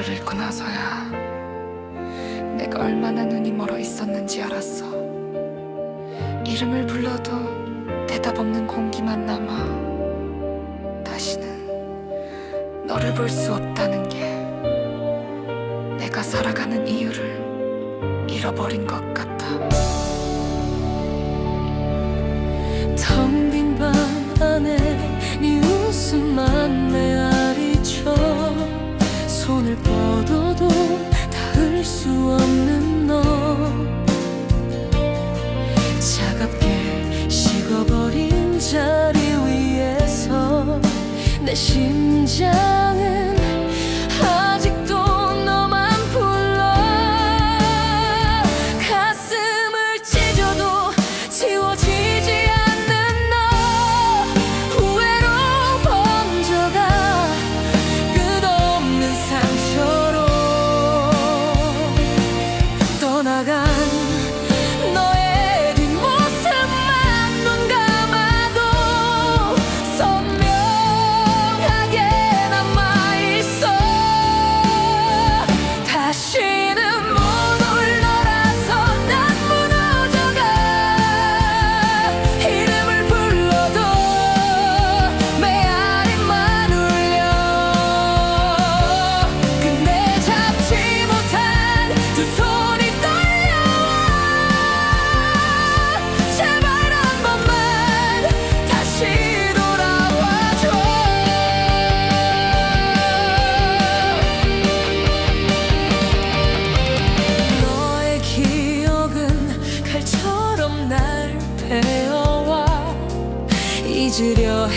하루를 잃고 나서야 내가 얼마나 눈이 멀어 있었는지 알았어. 이름을 불러도 대답 없는 공기만 남아 다시는 너를 볼 수 없다는 게 내가 살아가는 이유를 잃어버린 것 같아. 텅 빈 밤 안에 차갑게 식어버린 자리 위에서 내 심장은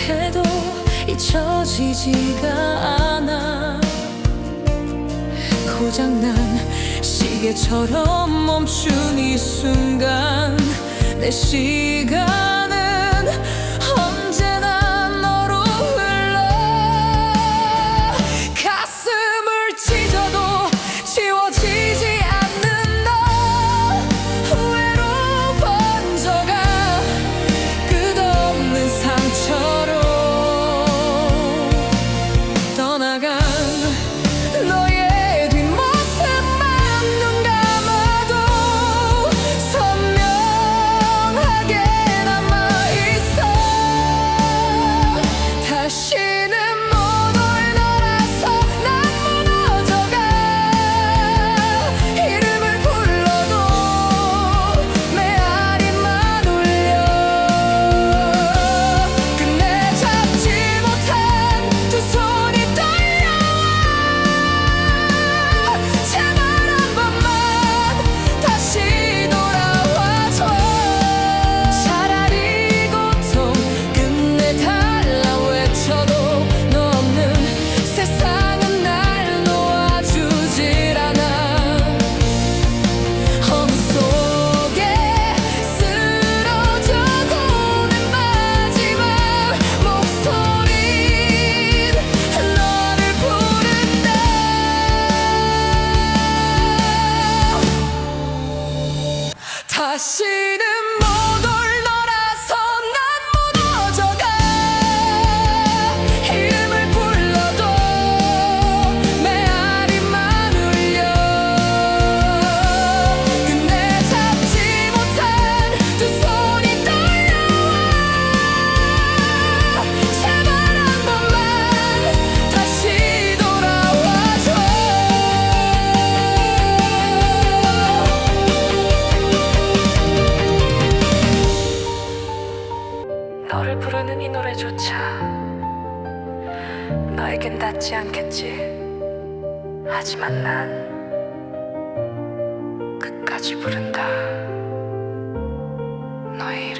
해도 잊혀지지가 않아. 고장난 시계처럼 멈춘 이 순간 내 시간. assim. 널 부르는 이 노래조차 너에겐 닿지 않겠지. 하지만 난 끝까지 부른다. 너의